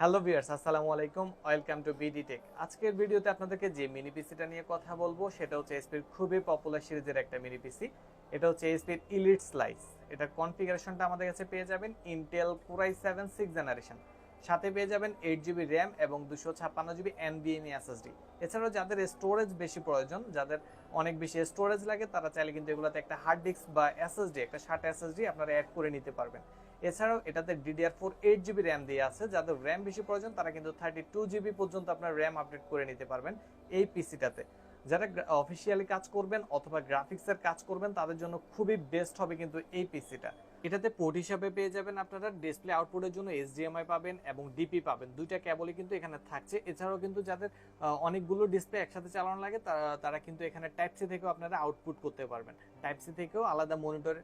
Hello viewers, আসসালামু আলাইকুম। Welcome to BD tech. আজকের ভিডিওতে আপনাদেরকে যে মিনি পিসিটা নিয়ে কথা বলব, সেটা হচ্ছে এসপির খুবই পপুলার সিরিজের একটা মিনি পিসি। এটা হচ্ছে এসপির ইলিট স্লাইস এটার কনফিগারেশনটা আমাদের কাছে পেয়ে যাবেন Intel Core i seven six generation সাথে পেয়ে যাবেন এইট জিবি র্যাম এবং দুশো ছাপ্পান্ন জিবি এনবিএমই এসএসডি এছাড়াও যাদের স্টোরেজ বেশি প্রয়োজন, যাদের অনেক বেশি স্টোরেজ লাগে, তারা চাইলে কিন্তু এগুলোতে একটা হার্ড ডিস্ক বা এসএসডি একটা ষাট এসএসডি আপনারা অ্যাড করে নিতে পারবেন। এছাড়াও এটাতে DDR four eight GB RAM দিয়ে আছে। যাদের র্যাম বেশি প্রয়োজন, তারা কিন্তু থার্টি টু জিবি পর্যন্ত আপনার র্যাম আপডেট করে নিতে পারবেন এই পিসিটাতে যারা অফিসিয়ালি কাজ করবেন অথবা গ্রাফিক্সের কাজ করবেন, তাদের জন্য খুবই বেস্ট হবে কিন্তু এই পিসিটা এটাতে পোর্ট হিসাবে পেয়ে যাবেন আপনারা ডিসপ্লে আউটপুটের জন্য এইচডিএমআই পাবেন এবং ডিপি পাবেন। দুইটা কেবলই কিন্তু এখানে থাকছে। এছাড়াও কিন্তু যাদের অনেকগুলো ডিসপ্লে একসাথে চালানো লাগে, তারা- কিন্তু এখানে টাইপ সি থেকেও আপনারা আউটপুট করতে পারবেন। টাইপ সি থেকেও আলাদা মনিটর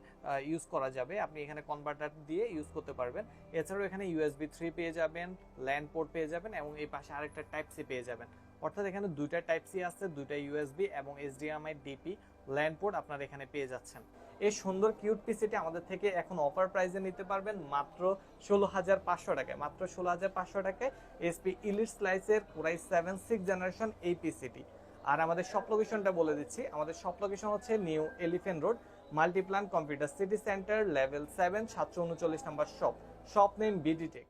ইউজ করা যাবে। আপনি এখানে কনভার্টার দিয়ে ইউজ করতে পারবেন। এছাড়াও এখানে ইউএসবি থ্রি পেয়ে যাবেন ল্যান্ড পোর্ট পেয়ে যাবেন এবং এই পাশে আরেকটা টাইপ সি পেয়ে যাবেন। অর্থাৎ এখানে দুইটা টাইপ সি আছে দুইটা ইউএসবি এবং এইচডিএমআই ডিপি ল্যান্ড পোর্ট আপনারা এখানে পেয়ে যাচ্ছেন। এই সুন্দর, কিউট পিসিটি আমাদের থেকে এখন অফার প্রাইসে নিতে পারবেন মাত্র ষোলো হাজার পাঁচশো টাকায়। মাত্র ষোলো হাজার পাঁচশো টাকায় এসপি elite স্লাইসের Core i seven six generation এই পিসিটি। আর আমাদের শপ লোকেশনটা বলে দিচ্ছি। আমাদের শপ লোকেশন হচ্ছে new elephant road multiplan computer city centre level seven সাতশো উনচল্লিশ number shop shop name BD tech